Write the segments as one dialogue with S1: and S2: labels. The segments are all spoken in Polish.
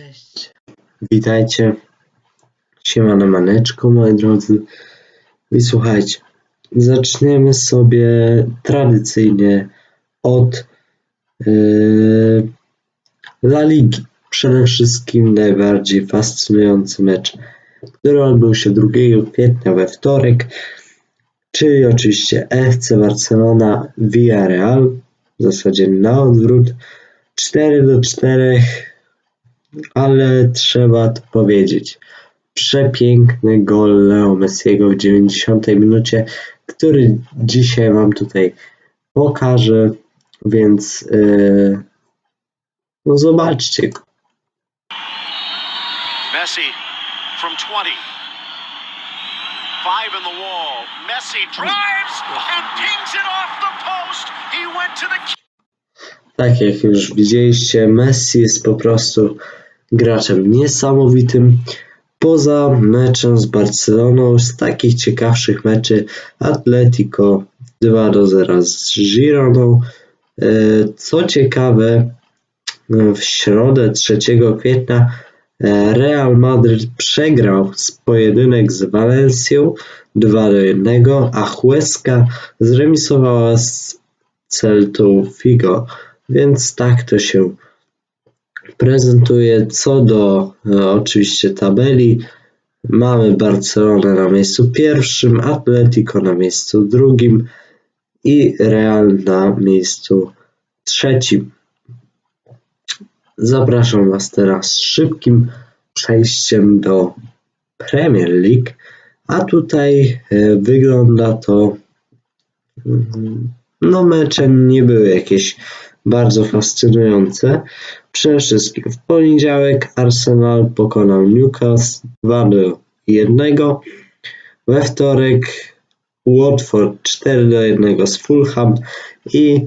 S1: Cześć. Witajcie. Siemano maneczko, moi drodzy. I słuchajcie, zaczniemy sobie tradycyjnie od yy, La Ligi. Przede wszystkim najbardziej fascynujący mecz, który odbył się 2 kwietnia we wtorek, czyli oczywiście FC Barcelona Villarreal, w zasadzie na odwrót. 4 do 4 ale trzeba to powiedzieć. Przepiękny gol Leo Messiego w 90 minucie, który dzisiaj Wam tutaj pokażę, więc yy, no zobaczcie go.
S2: Messi from 20. Five in the wall. Messi drives and pings it off the post. He went to the
S1: Tak jak już widzieliście, Messi jest po prostu graczem niesamowitym. Poza meczem z Barceloną, z takich ciekawszych meczy Atletico 2 do 0 z Gironą. E, Co ciekawe, w środę 3 kwietnia e, Real Madryt przegrał z pojedynek z Walencją 2 do 1, a Huesca zremisowała z Celtą Figo. Więc tak to się prezentuje. Co do e, oczywiście tabeli, mamy Barcelonę na miejscu pierwszym, Atletico na miejscu drugim i Real na miejscu trzecim. Zapraszam Was teraz szybkim przejściem do Premier League, a tutaj e, wygląda to mm, no mecze nie były jakieś bardzo fascynujące. Przede wszystkim w poniedziałek Arsenal pokonał Newcastle 2 do 1. We wtorek Watford 4 do 1 z Fulham i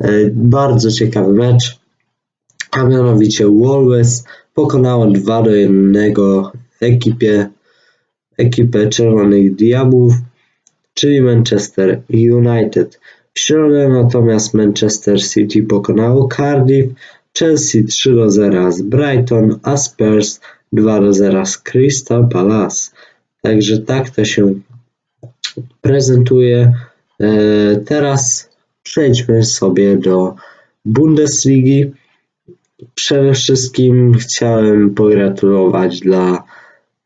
S1: e, bardzo ciekawy mecz, a mianowicie Wolves pokonało 2 do 1 ekipie, ekipę Czerwonych Diabłów, czyli Manchester United. W środę natomiast Manchester City pokonało Cardiff, Chelsea 3 do 0 z Brighton, a Spurs 2 do 0 z Crystal Palace. Także tak to się prezentuje. E, teraz przejdźmy sobie do Bundesligi. Przede wszystkim chciałem pogratulować dla,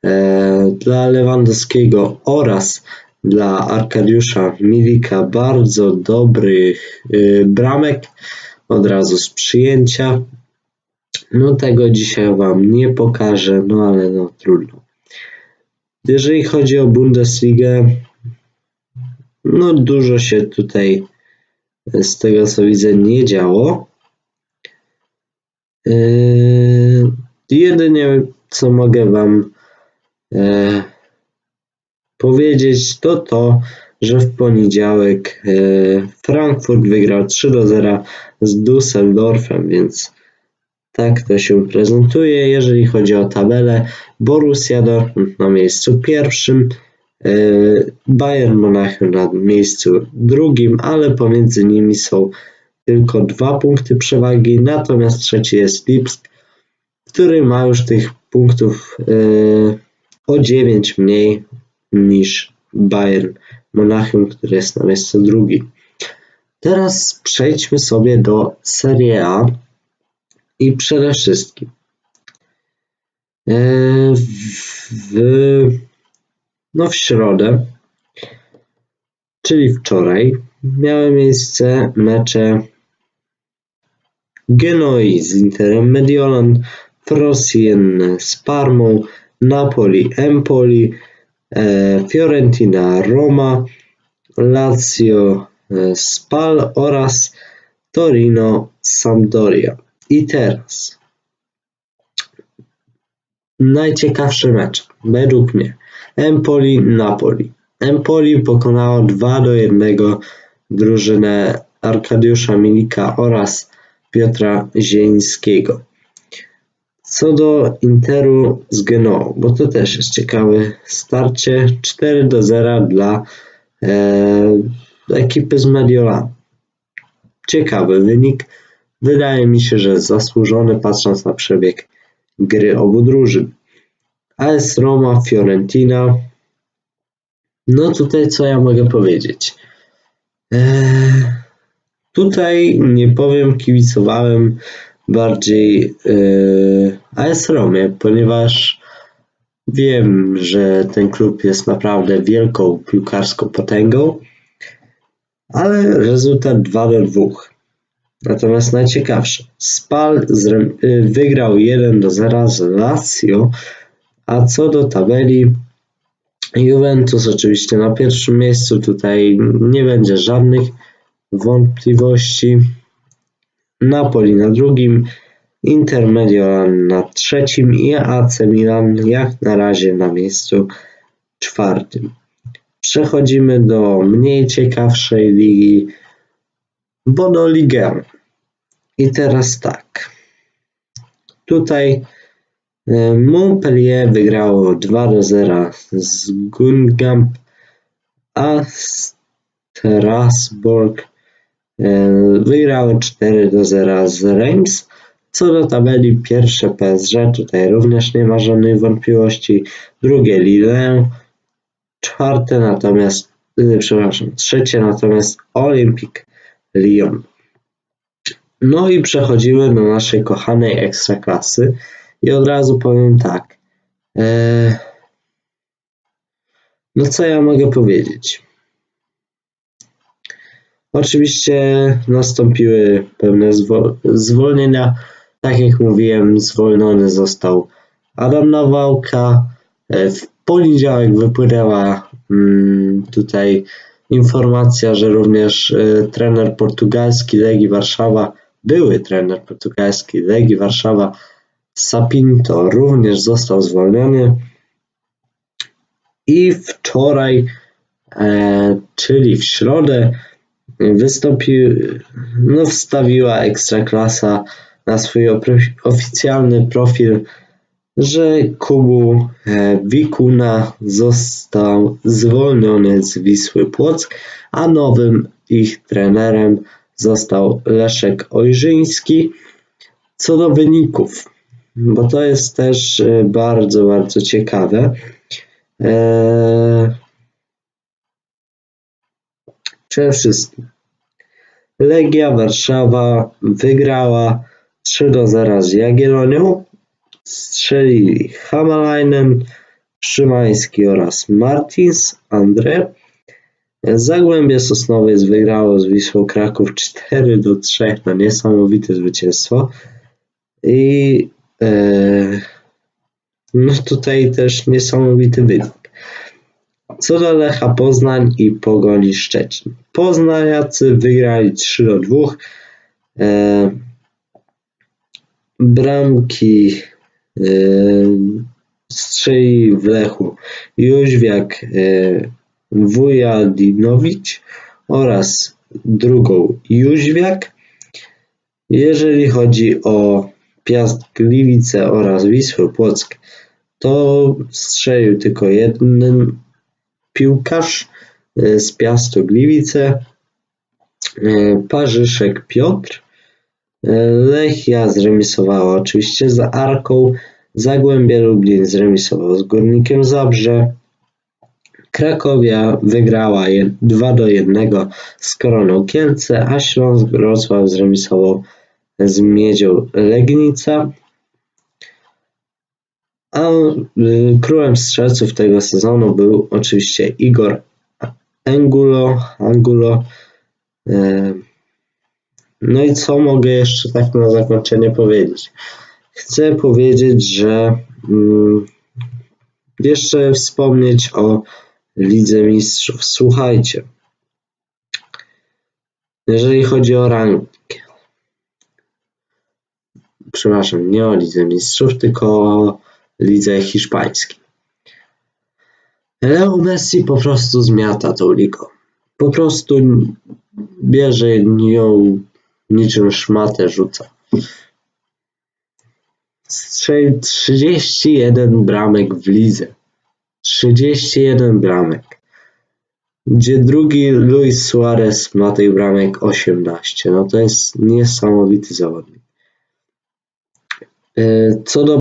S1: e, dla Lewandowskiego oraz dla Arkadiusza Milika bardzo dobrych y, bramek od razu z przyjęcia. No tego dzisiaj Wam nie pokażę, no ale no trudno. Jeżeli chodzi o Bundesligę, no dużo się tutaj z tego co widzę nie działo. Yy, jedynie co mogę Wam yy, powiedzieć, to to, że w poniedziałek e, Frankfurt wygrał 3 do 0 z Düsseldorfem, więc tak to się prezentuje. Jeżeli chodzi o tabelę, Borussia Dortmund na miejscu pierwszym, e, Bayern Monachium na miejscu drugim, ale pomiędzy nimi są tylko dwa punkty przewagi, natomiast trzeci jest Lipsk, który ma już tych punktów e, o 9 mniej niż Bayern Monachium, który jest na miejscu drugim. Teraz przejdźmy sobie do Serie A i przede wszystkim e, w, no w środę, czyli wczoraj, miały miejsce mecze Genoi z Interem Mediolan, Frosienne z Parmą, Napoli Empoli, Fiorentina, Roma, Lazio, e, Spal oraz Torino, Sampdoria. I teraz najciekawszy mecz według mnie Empoli-Napoli. Empoli pokonało 2 do 1 drużynę Arkadiusza Milika oraz Piotra Zielińskiego. Co do Interu z Genoą, bo to też jest ciekawe starcie 4 do 0 dla e, ekipy z Mediolan. Ciekawy wynik. Wydaje mi się, że zasłużony patrząc na przebieg gry obu drużyn. AS Roma, Fiorentina. No tutaj co ja mogę powiedzieć? Eee, tutaj nie powiem, kibicowałem bardziej eee, AS Romie, ponieważ wiem, że ten klub jest naprawdę wielką piłkarską potęgą, ale rezultat 2 do 2. Natomiast najciekawsze, Spal wygrał 1 do 0 z Lazio, a co do tabeli, Juventus oczywiście na pierwszym miejscu, tutaj nie będzie żadnych wątpliwości. Napoli na drugim, Inter Mediolan na trzecim i AC Milan jak na razie na miejscu czwartym. Przechodzimy do mniej ciekawszej ligi, bo do Ligę. I teraz tak. Tutaj e, Montpellier wygrało 2 do 0 z Gungamp, a Strasbourg e, wygrało 4 do 0 z Reims. Co do tabeli, pierwsze PSG, tutaj również nie ma żadnej wątpliwości. Drugie Lille, czwarte natomiast, e, przepraszam, trzecie natomiast Olympic Lyon. No i przechodzimy do naszej kochanej ekstraklasy i od razu powiem tak. Eee, no co ja mogę powiedzieć? Oczywiście nastąpiły pewne zwolnienia. Tak jak mówiłem, zwolniony został Adam Nawałka. E, w poniedziałek wypłynęła mm, tutaj informacja, że również e, trener portugalski Legii Warszawa były trener portugalski Legii Warszawa Sapinto również został zwolniony i wczoraj, e, czyli w środę, wystąpił, no wstawiła Ekstraklasa na swój oficjalny profil, że Kubu e, Wikuna został zwolniony z Wisły Płock, a nowym ich trenerem został Leszek Ojrzyński. Co do wyników, bo to jest też e, bardzo, bardzo ciekawe. Eee, przede wszystkim Legia Warszawa wygrała 3 do 0 z Jagiellonią. Strzelili Hamalainen, Szymański oraz Martins, Andre. Zagłębie Sosnowiec wygrało z Wisłą Kraków 4 do 3 na niesamowite zwycięstwo. I e, no tutaj też niesamowity wynik. Co do Lecha Poznań i Pogoni Szczecin. Poznaniacy wygrali 3 do 2. E, bramki e, strzeli w Lechu Jóźwiak e, Wujadinowicz oraz drugą Jóźwiak. Jeżeli chodzi o Piast Gliwice oraz Wisłę Płock, to strzelił tylko jeden piłkarz e, z Piastu Gliwice, e, Parzyszek Piotr. E, Lechia zremisowała oczywiście z Arką, Zagłębie Lublin zremisował z Górnikiem Zabrze, Krakowia wygrała 2 do 1 z Koroną Kielce, a Śląsk Wrocław zremisował z Miedzią Legnica. A y, królem strzelców tego sezonu był oczywiście Igor Angulo. Angulo. E, no i co mogę jeszcze tak na zakończenie powiedzieć? Chcę powiedzieć, że mm, jeszcze wspomnieć o Lidze Mistrzów. Słuchajcie, jeżeli chodzi o rangę, przepraszam, nie o Lidze Mistrzów, tylko o Lidze Hiszpańskiej. Leo Messi po prostu zmiata tą ligą. Po prostu bierze ją niczym szmatę rzuca. Strzelił 31 bramek w lidze. 31 bramek. Gdzie drugi Luis Suarez ma tych bramek 18. No to jest niesamowity zawodnik. E, co do